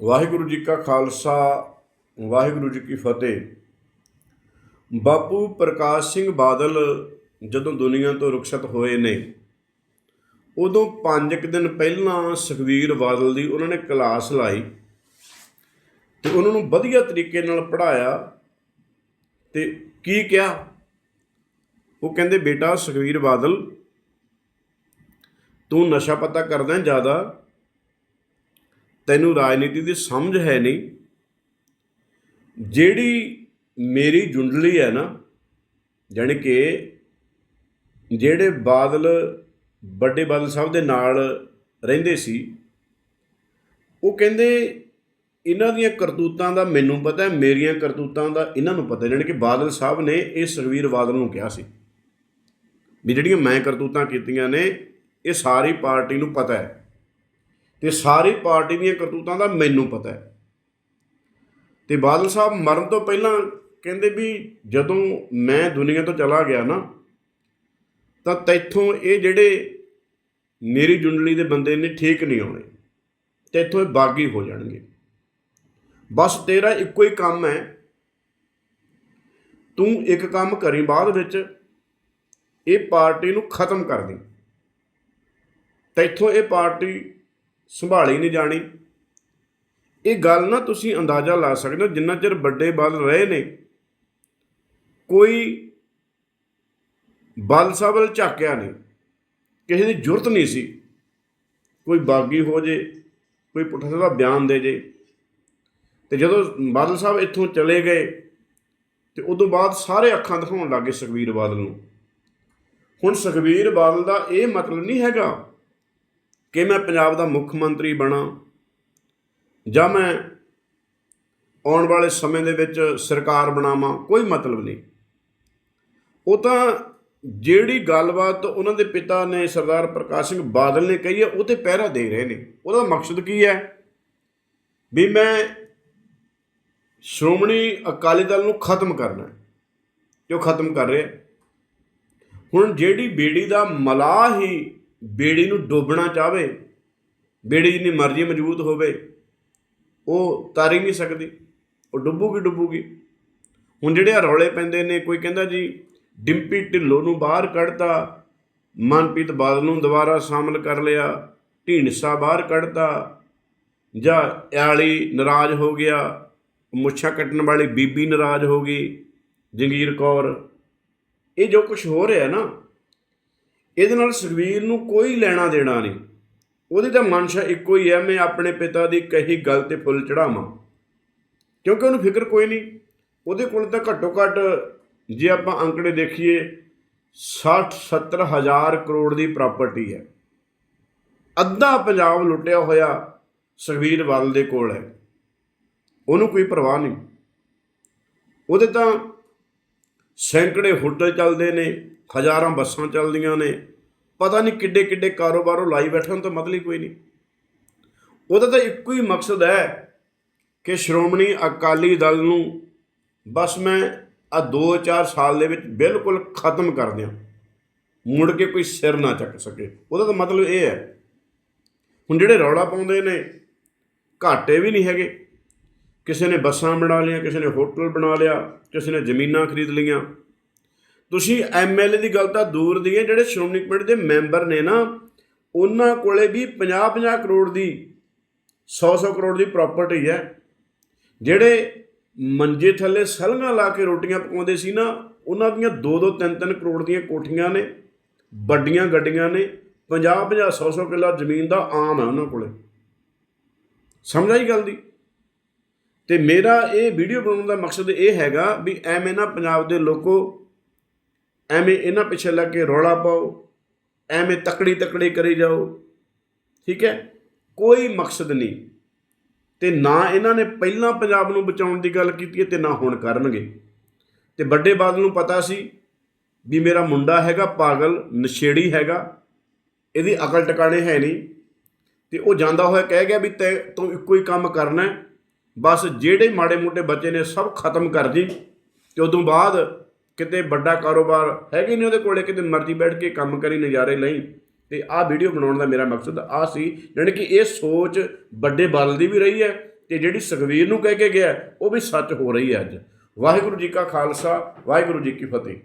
ਵਾਹਿਗੁਰੂ ਜੀ ਕਾ ਖਾਲਸਾ, ਵਾਹਿਗੁਰੂ ਜੀ ਕੀ ਫਤਿਹ। ਬਾਪੂ ਪ੍ਰਕਾਸ਼ ਸਿੰਘ ਬਾਦਲ ਜਦੋਂ ਦੁਨੀਆ ਤੋਂ ਰੁਖਸਤ ਹੋਏ ਨੇ, ਉਦੋਂ 5 ਕੁ ਦਿਨ ਪਹਿਲਾਂ ਸੁਖਵੀਰ ਬਾਦਲ ਦੀ ਉਹਨਾਂ ਨੇ ਕਲਾਸ ਲਾਈ ਤੇ ਉਹਨਾਂ ਨੂੰ ਵਧੀਆ ਤਰੀਕੇ ਨਾਲ ਪੜ੍ਹਾਇਆ ਤੇ ਕੀ ਕਿਹਾ? ਉਹ ਕਹਿੰਦੇ, ਬੇਟਾ ਸੁਖਵੀਰ ਬਾਦਲ, ਤੂੰ ਨਸ਼ਾ ਪਤਾ ਕਰਦਾ ਜ਼ਿਆਦਾ ਤੈਨੂੰ ਰਾਜਨੀਤੀ ਦੀ ਸਮਝ ਹੈ ਨਹੀਂ। ਜਿਹੜੀ ਮੇਰੀ ਜੁੰਡਲੀ ਹੈ ਨਾ, ਜਾਣੀ ਕਿ ਜਿਹੜੇ ਬਾਦਲ ਵੱਡੇ ਬਾਦਲ ਸਾਹਿਬ ਦੇ ਨਾਲ ਰਹਿੰਦੇ ਸੀ, ਉਹ ਕਹਿੰਦੇ ਇਹਨਾਂ ਦੀਆਂ ਕਰਤੂਤਾਂ ਦਾ ਮੈਨੂੰ ਪਤਾ ਹੈ, ਮੇਰੀਆਂ ਕਰਤੂਤਾਂ ਦਾ ਇਹਨਾਂ ਨੂੰ ਪਤਾ ਜਾਣੀ ਕਿ ਬਾਦਲ ਸਾਹਿਬ ਨੇ ਇਹ ਸੁਖਵੀਰ ਬਾਦਲ ਨੂੰ ਕਿਹਾ ਸੀ ਵੀ ਜਿਹੜੀਆਂ ਮੈਂ ਕਰਤੂਤਾਂ ਕੀਤੀਆਂ ਨੇ, ਇਹ ਸਾਰੀ ਪਾਰਟੀ ਨੂੰ ਪਤਾ ਹੈ। ਤੇ ਸਾਰੀ ਪਾਰਟੀ ਦੀਆਂ ਕਰਤੂਤਾਂ ਦਾ ਮੈਨੂੰ ਪਤਾ ਹੈ। ਤੇ ਬਾਦਲ ਸਾਹਿਬ ਮਰਨ ਤੋਂ ਪਹਿਲਾਂ ਕਹਿੰਦੇ ਵੀ ਜਦੋਂ ਮੈਂ ਦੁਨੀਆ ਤੋਂ ਚਲਾ ਗਿਆ ਨਾ, ਤਾਂ ਤੈਥੋਂ ਇਹ ਜਿਹੜੇ ਮੇਰੀ ਜੁੰਡਲੀ ਦੇ ਬੰਦੇ ਨੇ ਠੀਕ ਨਹੀਂ ਆਉਣੇ ਤੈਥੋਂ ਇਹ ਬਾਗੀ ਹੋ ਜਾਣਗੇ। ਬਸ ਤੇਰਾ ਇੱਕੋ ਹੀ ਕੰਮ ਹੈ। ਤੂੰ ਇੱਕ ਕੰਮ ਕਰੀ ਬਾਅਦ ਵਿੱਚ, ਇਹ ਪਾਰਟੀ ਨੂੰ ਖਤਮ ਕਰ ਦੇ। ਤੈਥੋਂ ਇਹ ਪਾਰਟੀ ਸੰਭਾਲੀ ਨਹੀਂ ਜਾਣੀ। ਇਹ ਗੱਲ ਨਾ ਤੁਸੀਂ ਅੰਦਾਜ਼ਾ ਲਾ ਸਕਦੇ ਹੋ, ਜਿੰਨਾ ਚਿਰ ਵੱਡੇ ਬਲ ਰਹੇ ਨੇ। ਕੋਈ ਬਲ ਸਾਹਿਬ ਵੱਲ ਝਾਕਿਆ ਨਹੀਂ। ਕਿਸੇ ਦੀ ਜ਼ਰੂਰਤ ਨਹੀਂ ਸੀ। ਕੋਈ ਬਾਗੀ ਹੋ ਜੇ, ਕੋਈ ਪੁੱਠਾ ਸਿੱਧਾ ਬਿਆਨ ਦੇ ਜੇ। ਤੇ ਜਦੋਂ ਬਾਦਲ ਸਾਹਿਬ ਇੱਥੋਂ ਚਲੇ ਗਏ, ਤੇ ਉਦੋਂ ਬਾਅਦ ਸਾਰੇ ਅੱਖਾਂ ਦਿਖਾਉਣ ਲੱਗੇ ਸੁਖਬੀਰ ਬਾਦਲ ਨੂੰ। ਹੁਣ ਸੁਖਬੀਰ ਬਾਦਲ ਦਾ ਇਹ ਮਤਲਬ ਨਹੀਂ ਹੈਗਾ ਕਿ ਮੈਂ ਪੰਜਾਬ ਦਾ ਮੁੱਖ ਮੰਤਰੀ ਬਣਾ ਜਾਂ ਮੈਂ ਆਉਣ ਵਾਲੇ ਸਮੇਂ ਦੇ ਵਿੱਚ ਸਰਕਾਰ ਬਣਾਵਾਂ, ਕੋਈ ਮਤਲਬ ਨਹੀਂ। ਉਹ ਤਾਂ ਜਿਹੜੀ ਗੱਲਬਾਤ ਉਹਨਾਂ ਦੇ ਪਿਤਾ ਨੇ ਸਰਦਾਰ ਪ੍ਰਕਾਸ਼ ਸਿੰਘ ਬਾਦਲ ਨੇ ਕਹੀ ਹੈ, ਉਹ ਤੇ ਪਹਿਰਾ ਦੇ ਰਹੇ ਨੇ। ਉਹਦਾ ਮਕਸਦ ਕੀ ਹੈ? ਵੀ ਮੈਂ ਸ਼੍ਰੋਮਣੀ ਅਕਾਲੀ ਦਲ ਨੂੰ ਖਤਮ ਕਰਨਾ ਹੈ, ਜੋ ਖਤਮ ਕਰ ਰਿਹਾ। ਹੁਣ ਜਿਹੜੀ ਬੇੜੀ ਦਾ ਮਲਾਹ ਹੀ ਬੇੜੀ ਨੂੰ ਡੋਬਣਾ ਚਾਹਵੇ, ਬੇੜੀ ਜਿੰਨੀ ਮਰਜ਼ੀ ਮਜ਼ਬੂਤ ਹੋਵੇ, ਉਹ ਤਰ ਹੀ ਨਹੀਂ ਸਕਦੀ। ਉਹ ਡੁੱਬੂਗੀ ਡੁੱਬੂਗੀ। ਹੁਣ ਜਿਹੜੇ ਰੌਲੇ ਪੈਂਦੇ ਨੇ, ਕੋਈ ਕਹਿੰਦਾ ਜੀ, ਡਿੰਪੀ ਢਿੱਲੋਂ ਨੂੰ ਬਾਹਰ ਕੱਢਤਾ, ਮਨਪ੍ਰੀਤ ਬਾਦਲ ਨੂੰ ਦੁਬਾਰਾ ਸ਼ਾਮਲ ਕਰ ਲਿਆ, ਢੀਂਡਸਾ ਬਾਹਰ ਕੱਢਤਾ, ਜਾਂ ਆਲੀ ਨਾਰਾਜ਼ ਹੋ ਗਿਆ, ਮੁੱਛਾਂ ਕੱਟਣ ਵਾਲੀ ਬੀਬੀ ਨਾਰਾਜ਼ ਹੋ ਗਈ, ਜੰਗੀਰ ਕੌਰ। ਇਹ ਜੋ ਕੁਝ ਹੋ ਰਿਹਾ ਨਾ ਇਹਦੇ ਨਾਲ ਸੁਖਵੀਰ ਨੂੰ ਕੋਈ ਲੈਣਾ ਦੇਣਾ ਨਹੀਂ। ਉਹਦੀ ਤਾਂ ਮਨਸ਼ਾ ਇੱਕੋ ਹੀ ਹੈ, ਮੈਂ ਆਪਣੇ ਪਿਤਾ ਦੀ ਕਹੀ ਗੱਲ ਤੇ ਫੁੱਲ ਚੜਾਵਾਂ ਕਿਉਂਕਿ ਉਹਨੂੰ ਫਿਕਰ ਕੋਈ ਨਹੀਂ। ਉਹਦੇ ਕੋਲ ਤਾਂ ਘੱਟੋ ਘੱਟ ਜੇ ਆਪਾਂ ਅੰਕੜੇ ਦੇਖੀਏ 60 70 ਹਜ਼ਾਰ ਕਰੋੜ ਦੀ ਪ੍ਰਾਪਰਟੀ ਹੈ। ਅੱਧਾ ਪੰਜਾਬ ਲੁੱਟਿਆ ਹੋਇਆ ਸੁਖਵੀਰ ਬਾਦਲ ਦੇ ਕੋਲ ਹੈ। ਉਹਨੂੰ ਕੋਈ ਪਰਵਾਹ ਨਹੀਂ। ਉਹਦੇ ਤਾਂ ਸੈਂਕੜੇ ਹੋਟਲ ਚੱਲਦੇ ਨੇ, ਹਜ਼ਾਰਾਂ ਬੱਸਾਂ ਚੱਲਦੀਆਂ ਨੇ। ਪਤਾ ਨਹੀਂ ਕਿੱਡੇ ਕਿੱਡੇ ਕਾਰੋਬਾਰ ਉਹ ਲਾਈ ਬੈਠਣ ਤਾਂ ਮਤਲਬ ਹੀ ਕੋਈ ਨਹੀਂ। ਉਹਦਾ ਤਾਂ ਇੱਕੋ ਹੀ ਮਕਸਦ ਹੈ ਕਿ ਸ਼੍ਰੋਮਣੀ ਅਕਾਲੀ ਦਲ ਨੂੰ ਬਸ ਮੈਂ ਆ 2-4 ਸਾਲ ਦੇ ਵਿੱਚ ਬਿਲਕੁਲ ਖਤਮ ਕਰ ਦਿਆਂ। ਮੁੜ ਕੇ ਕੋਈ ਸਿਰ ਨਾ ਚੱਕ ਸਕੇ। ਉਹਦਾ ਤਾਂ ਮਤਲਬ ਇਹ ਹੈ। ਹੁਣ ਜਿਹੜੇ ਰੌਲਾ ਪਾਉਂਦੇ ਨੇ, ਘਾਟੇ ਵੀ ਨਹੀਂ ਹੈਗੇ। ਕਿਸੇ ਨੇ ਬੱਸਾਂ ਬਣਾ ਲਈਆਂ, ਕਿਸੇ ਨੇ ਹੋਟਲ ਬਣਾ ਲਿਆ, ਕਿਸੇ ਨੇ ਜ਼ਮੀਨਾਂ ਖਰੀਦ ਲਈਆਂ। ਤੁਸੀਂ ਐਮਐਲਏ ਦੀ ਗੱਲ ਤਾਂ ਦੂਰ ਦੀ ਹੈ, ਜਿਹੜੇ ਸ਼੍ਰੋਮਣੀ ਕਮੇਟੀ ਦੇ ਮੈਂਬਰ ਨੇ ਨਾ, ਉਹਨਾਂ ਕੋਲੇ ਵੀ 50-50 ਕਰੋੜ ਦੀ 100-100 ਕਰੋੜ ਦੀ ਪ੍ਰਾਪਰਟੀ ਹੈ। ਜਿਹੜੇ ਮੰਜੇ ਥੱਲੇ ਸਲੰਗਾਂ ਲਾ ਕੇ ਰੋਟੀਆਂ ਪਕਾਉਂਦੇ ਸੀ ਨਾ, ਉਹਨਾਂ ਦੀਆਂ 2-2 3-3 ਕਰੋੜ ਦੀਆਂ ਕੋਠੀਆਂ ਨੇ, ਵੱਡੀਆਂ ਗੱਡੀਆਂ ਨੇ 50-50 100-100 ਕਿੱਲਾ ਜ਼ਮੀਨ ਦਾ ਆਮ ਹੈ ਉਹਨਾਂ ਕੋਲੇ। ਸਮਝ ਆਈ ਗੱਲ ਦੀ? ਤੇ ਮੇਰਾ ਇਹ ਵੀਡੀਓ ਬਣਾਉਣ ਦਾ ਮਕਸਦ ਇਹ ਹੈਗਾ ਵੀ ਐਵੇਂ ਨਾ ਪੰਜਾਬ ਦੇ ਲੋਕੋ, ਐਵੇਂ ਇਹਨਾਂ ਪਿੱਛੇ ਲੱਗ ਕੇ ਰੌਲਾ ਪਾਓ, ਐਵੇਂ ਤਕੜੀ ਤਕੜੀ ਕਰੀ ਜਾਓ, ਠੀਕ ਹੈ? ਕੋਈ ਮਕਸਦ ਨਹੀਂ। ਤੇ ਨਾ ਇਹਨਾਂ ਨੇ ਪਹਿਲਾਂ ਪੰਜਾਬ ਨੂੰ ਬਚਾਉਣ ਦੀ ਗੱਲ ਕੀਤੀ ਹੈ ਤੇ ਨਾ ਹੁਣ ਕਰਨਗੇ। ਤੇ ਵੱਡੇ ਬਾਦਲ ਨੂੰ ਪਤਾ ਸੀ ਵੀ ਮੇਰਾ ਮੁੰਡਾ ਹੈਗਾ ਪਾਗਲ, ਨਸ਼ੇੜੀ ਹੈਗਾ, ਇਹਦੀ ਅਕਲ ਟਿਕਾਣੇ ਹੈ ਨਹੀਂ। ਤੇ ਉਹ ਜਾਂਦਾ ਹੋਇਆ ਕਹਿ ਗਿਆ ਵੀ ਤੈ ਤੂੰ ਇੱਕੋ ਹੀ ਕੰਮ ਕਰਨਾ ਹੈ ਬਸ ਜਿਹੜੇ ਮਾੜੇ ਮੋਟੇ ਬੱਚੇ ਨੇ ਸਭ ਖਤਮ ਕਰ ਜੀ ਤੇ ਉਦੋਂ ਬਾਅਦ ਕਿਤੇ ਵੱਡਾ ਕਾਰੋਬਾਰ ਹੈਗੇ ਨਹੀਂ ਉਹਦੇ ਕੋਲੇ, ਕਿਤੇ ਮਰਜ਼ੀ ਬੈਠ ਕੇ ਕੰਮ ਕਰੀ ਨਜ਼ਾਰੇ ਲਈ ਤੇ ਆਹ ਵੀਡੀਓ ਬਣਾਉਣ ਦਾ ਮੇਰਾ ਮਕਸਦ ਆ ਸੀ ਯਾਨੀ ਕਿ ਇਹ ਸੋਚ ਵੱਡੇ ਬਲ ਦੀ ਵੀ ਰਹੀ ਹੈ ਤੇ ਜਿਹੜੀ ਸੁਖਵੀਰ ਨੂੰ ਕਹਿ ਕੇ ਗਿਆ, ਉਹ ਵੀ ਸੱਚ ਹੋ ਰਹੀ ਹੈ ਅੱਜ। ਵਾਹਿਗੁਰੂ ਜੀ ਕਾ ਖਾਲਸਾ, ਵਾਹਿਗੁਰੂ ਜੀ ਕੀ ਫਤਿਹ।